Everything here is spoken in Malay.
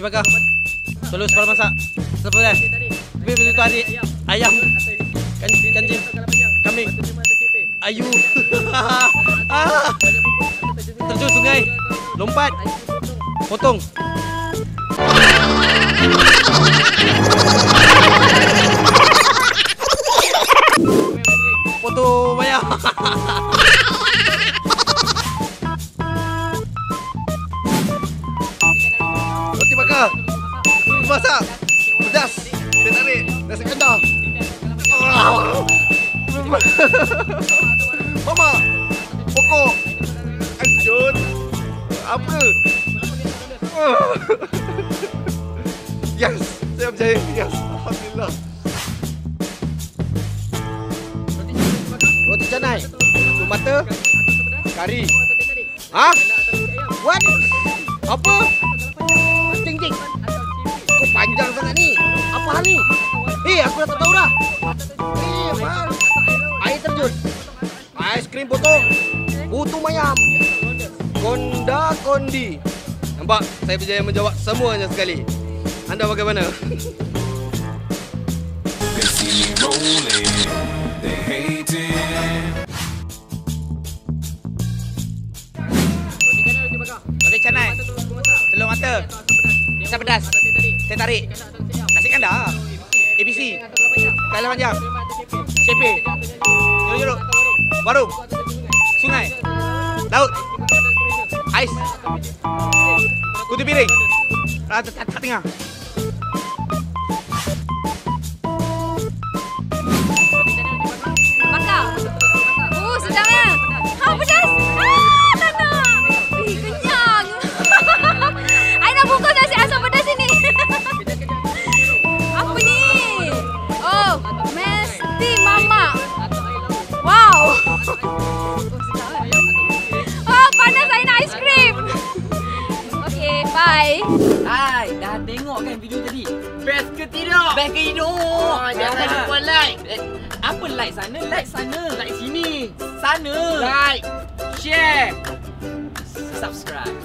Roti bakar. Telur separuh masak. Separuh dah. Tapi betul. Ayam. Kan kancing. Kambing. Ayu. Ah. Terjun sungai. Lompat. Potong. Masak. Pedas. Dia tarik. Nasi kandar. Mama. Pokok. Anjur. Apa? Yes. Saya percaya. Yes. Alhamdulillah. Roti canai. Roti mata. Kari. Ha? What? Apa? Panjang sangat ni. Apa hal ni? Eh, aku dah tak tahu dah. Eh, apa? Air terjun. Aiskrim potong. Putu mayam. Konda kondi. Nampak? Saya berjaya menjawab semuanya sekali. Anda bagaimana? Telur mata. Pisang pedas. Teh tarik. Nasi kandar. ABC. Kailan panjang. CP. Jeruk-jeruk. Warung. Sungai. Laut. Ais. Kutu piring. Ah, tengah. Bye. Hai, dah tengok kan video tadi? Best ke tidak? Best ke tidak? Oh, jangan lupa like. Eh, apa like sana? Like sana. Like sini. Sana. Like. Share. Subscribe.